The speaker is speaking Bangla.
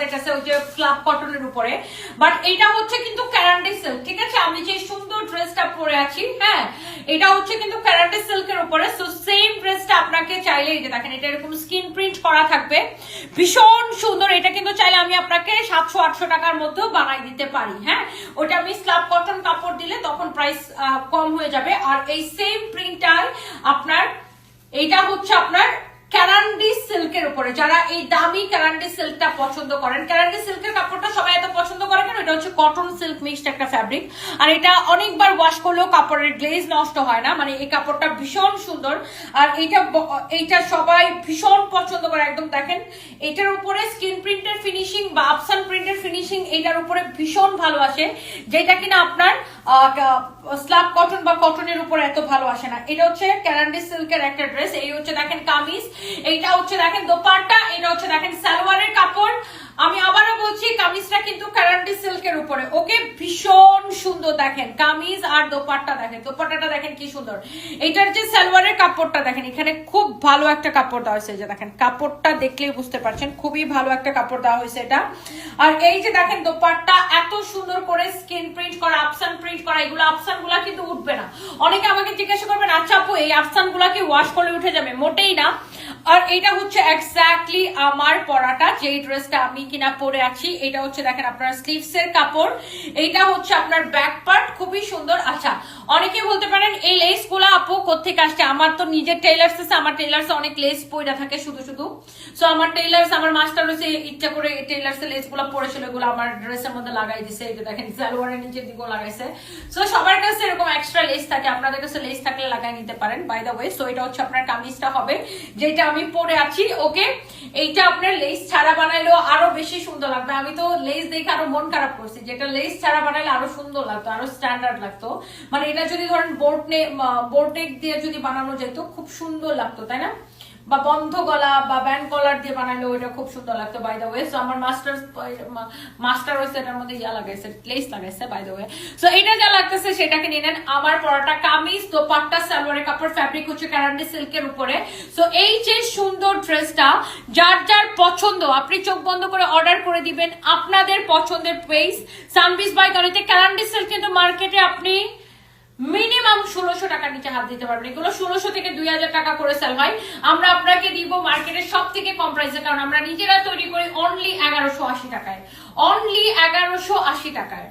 আমাদের কাছে ওই যে ক্লাব কটনের উপরে। বাট এটা হচ্ছে কিন্তু ক্যারান্ডি সিল্ক ঠিক আছে? আমি যে সুন্দর ড্রেসটা পরে আছি হ্যাঁ? এটা হচ্ছে কিন্তু ক্যারান্ডি সিল্কের উপরে। সো সেম ড্রেসটা আপনাকে চাইলে, এই যে দেখেন, এটা এরকম স্কিন প্রিন্ট করা থাকবে। ভীষণ সুন্দর। এটা কিন্তু চাইলে আমি আপনাকে সাতশো, আটশো টাকার মধ্যেও বানাই দিতে পারি হ্যাঁ? ওটা আমি স্লাব কটন কাপড় দিলে তখন প্রাইস কম হয়ে যাবে। আর এই সেম প্রিন্টটাই আপনার, এইটা হচ্ছে আপনার ক্যারান্ডি সিল্কের উপরে, যারা এই দামি ক্যারান্ডি সিল্কটা পছন্দ করেন, ক্যারান্ডি সিল্কের কাপড়টা সবাই এত পছন্দ করে কেন? এটা হচ্ছে কটন সিল্ক মিক্সড একটা ফ্যাব্রিক আর এটা অনেকবার ওয়াশ করলেও কাপড়ের গ্লেজ নষ্ট হয় না মানে এই কাপড়টা ভীষণ সুন্দর, আর এইটা এইটা সবাই ভীষণ পছন্দ করে, একদম দেখেন, এটার উপরে স্কিন প্রিন্টের ফিনিশিং বা আপসান প্রিন্টের ফিনিশিং এইটার উপরে ভীষণ ভালো আসে, যেটা কিনা আপনার স্ল্যাব কটন বা কটনের উপর এত ভালো আসে না। এটা হচ্ছে ক্যারান্ডি সিল্কের একটা ড্রেস এই হচ্ছে দেখেন কামিজ, এইটা হচ্ছে দেখেন দোপাট্টা, এটা হচ্ছে দেখেন সালোয়ারের কাপড় আমি আবারও বলছি, কামিজটা কিন্তু ক্যারান্ডি সিল্কের উপরে। ওকে ভীষণ সুন্দর দেখেন। কামিজ আর দোপাট্টা দেখেন। দোপাট্টাটা দেখেন কি সুন্দর। এটার যে সালোয়ারের কাপড়টা দেখেন, এখানে খুব ভালো একটা কাপড় দেওয়া হয়েছে যে দেখেন। কাপড়টা দেখলেই বুঝতে পারছেন, খুবই ভালো একটা কাপড় দেওয়া হয়েছে এটা। আর এই যে দেখেন, দোপাট্টা এত সুন্দর করে স্কিন প্রিন্ট করা আফসান প্রিন্ট করা, এগুলো আফসানগুলা কিন্তু উঠবে না। অনেকে আমাকে জিজ্ঞাসা করবেন আচ্ছা আপু, এই আফসানগুলা কি ওয়াশ করলে উঠে যাবে? মোটেই না। আর এটা হচ্ছে এক্স্যাক্টলি আমার পরাটা, যেই ড্রেসটা আমি কিনা পরে আছি। এটা হচ্ছে দেখেন আপনার স্লিভস এর কাপড়। এইটা হচ্ছে আপনার ব্যাক পার্ট খুবই সুন্দর। আচ্ছা অনেকে বলতে পারেন, এই লেসগুলা আপু কোথেকে আসছে? আমার তো নিজের টেইলার্স আছে, আমার টেইলার্স অনেক লেস পইরা থাকে শুধু শুধু। সো আমার টেইলার্স আমার মাস্টার হচ্ছে ইচ্ছা করে টেইলার্স এর লেসগুলা পরেছিল এগুলো আমার ড্রেসের মধ্যে লাগাই দিছে, এই যে দেখেন, সালোয়ারের নিচের দিকেও লাগাইছে। সো সবার কাছে এরকম এক্সট্রা লেস থাকে, আপনাদের কাছে লেস থাকলে লাগাই নিতে পারেন বাই দ্য ওয়ে সো এটা হচ্ছে আপনার কামিজটা হবে, যেটা আমি পরে আছি, ওকে? এইটা আপনার লেস ছাড়া বানাইলেও আরও বেশি সুন্দর লাগবে। আমি তো লেস দেখে আরও মন খারাপ করছি, যেটা লেস ছাড়া বানাইলে আরও সুন্দর লাগতো, আরও স্ট্যান্ডার্ড লাগতো। মানে এটা যদি ধরেন বোর্ড নে বোর্ড দিয়ে যদি বানানো যেত, খুব সুন্দর লাগতো, তাই না? বা বন্ধ গলা বা ব্যান্ড কলার দিয়ে বানালে ওইটা খুব সুন্দর লাগতো বাই দ্য ওয়ে সো আমার মাস্টার মাস্টার হয়েছে, এটার মধ্যে ইয়া লাগাইছে লেস লাগাইছে বাই দ্য ওয়ে সো এটা যা লাগতেছে, সেটাকে নিয়ে নেন। আমার পরাটা কামিজ, দোপাট্টা, সালোয়ারের কাপড় ফ্যাব্রিক হচ্ছে ক্যারান্ডি সিল্কের উপরে। সো এই যে সুন্দর ড্রেসটা যার যার পছন্দ, আপনি চোখ বন্ধ করে অর্ডার করে দিবেন আপনাদের পছন্দের পেজ সানবিস বাই গাড়িতে ক্যারান্ডি সিল্ক কিন্তু মার্কেটে আপনি মিনিমাম ষোলোশো টাকার নিচে হাত দিতে পারবেন। এগুলো ষোলোশো থেকে দুই হাজার টাকা করে সেল হয়। আমরা আপনাকে দিব মার্কেটের সব থেকে কম প্রাইসে কারণ আমরা নিজেরা তৈরি করি অনলি এগারোশো আশি টাকায়। অনলি এগারোশো আশি টাকায়।